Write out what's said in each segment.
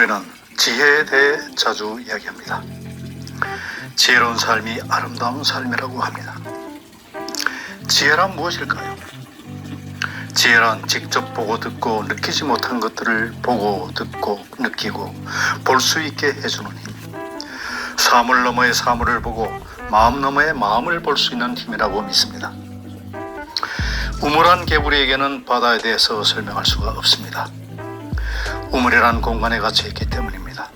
우리는 지혜에 대해 자주 이야기합니다. 지혜로운 삶이 아름다운 삶이라고 합니다. 지혜란 무엇일까요? 지혜란 직접 보고 듣고 느끼지 못한 것들을 보고 듣고 느끼고 볼 수 있게 해주는 힘. 사물 너머의 사물을 보고 마음 너머의 마음을 볼 수 있는 힘이라고 믿습니다. 우물한 개구리에게는 바다에 대해서 설명할 수가 없습니다. 우물이라는 공간에 갇혀 있기 때문입니다.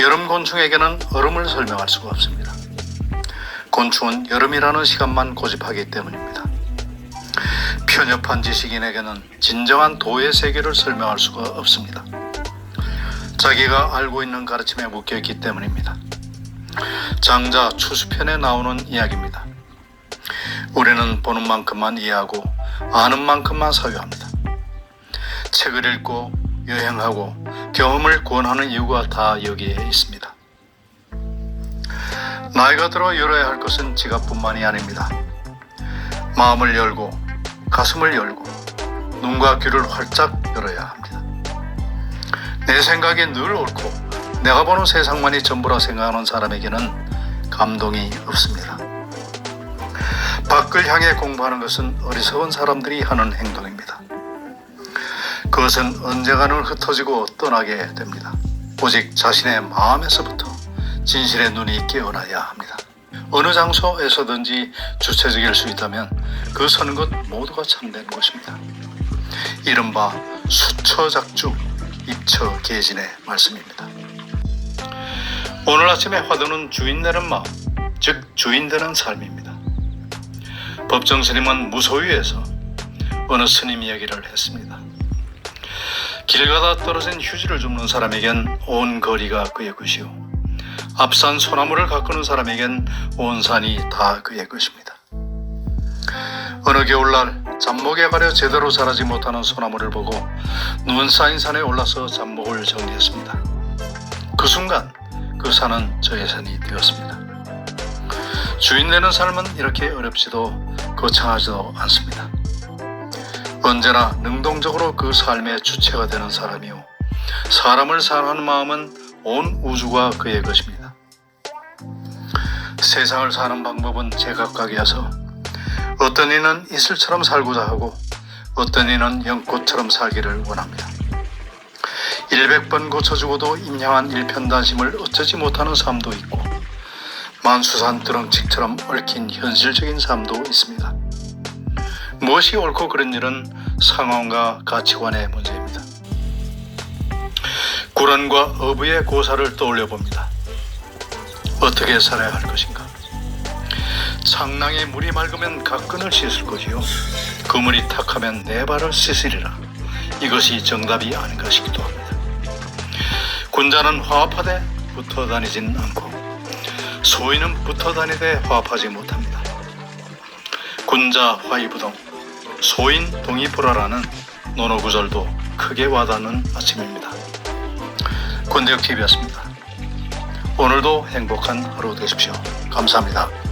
여름 곤충에게는 얼음을 설명할 수가 없습니다. 곤충은 여름이라는 시간만 고집하기 때문입니다. 편협한 지식인에게는 진정한 도의 세계를 설명할 수가 없습니다. 자기가 알고 있는 가르침에 묶여 있기 때문입니다. 장자 추수편에 나오는 이야기입니다. 우리는 보는 만큼만 이해하고 아는 만큼만 사유합니다. 책을 읽고 여행하고 경험을 권하는 이유가 다 여기에 있습니다. 나이가 들어 열어야 할 것은 지갑뿐만이 아닙니다. 마음을 열고 가슴을 열고 눈과 귀를 활짝 열어야 합니다. 내 생각이 늘 옳고 내가 보는 세상만이 전부라 생각하는 사람에게는 감동이 없습니다. 밖을 향해 공부하는 것은 어리석은 사람들이 하는 행동입니다. 그것은 언젠가는 흩어지고 떠나게 됩니다. 오직 자신의 마음에서부터 진실의 눈이 깨어나야 합니다. 어느 장소에서든지 주체적일 수 있다면 그 서는 것 모두가 참된 것입니다. 이른바 수처작주 입처계진의 말씀입니다. 오늘 아침에 화두는 주인되는 마음, 즉 주인되는 삶입니다. 법정 스님은 무소유에서 어느 스님 이야기를 했습니다. 길 가다 떨어진 휴지를 줍는 사람에겐 온 거리가 그의 것이요. 앞산 소나무를 가꾸는 사람에겐 온 산이 다 그의 것입니다. 어느 겨울날 잡목에 가려 제대로 자라지 못하는 소나무를 보고 눈 쌓인 산에 올라서 잡목을 정리했습니다. 그 순간 그 산은 저의 산이 되었습니다. 주인 되는 삶은 이렇게 어렵지도 거창하지도 않습니다. 언제나 능동적으로 그 삶의 주체가 되는 사람이요. 사람을 사랑하는 마음은 온 우주가 그의 것입니다. 세상을 사는 방법은 제각각이어서 어떤 이는 이슬처럼 살고자 하고 어떤 이는 연꽃처럼 살기를 원합니다. 100번 고쳐주고도 임양한 일편단심을 어쩌지 못하는 삶도 있고 만수산 드렁칙처럼 얽힌 현실적인 삶도 있습니다. 무엇이 옳고 그른 일은 상황과 가치관의 문제입니다. 구란과 어부의 고사를 떠올려 봅니다. 어떻게 살아야 할 것인가? 상낭에 물이 맑으면 각근을 씻을 거지요. 그물이 탁하면 내 발을 씻으리라. 이것이 정답이 아닌가 싶기도 합니다. 군자는 화합하되 붙어 다니진 않고 소인은 붙어 다니되 화합하지 못합니다. 군자 화이부동 소인 동의보라라는 논어 구절도 크게 와닿는 아침입니다. 권대혁 TV였습니다. 오늘도 행복한 하루 되십시오. 감사합니다.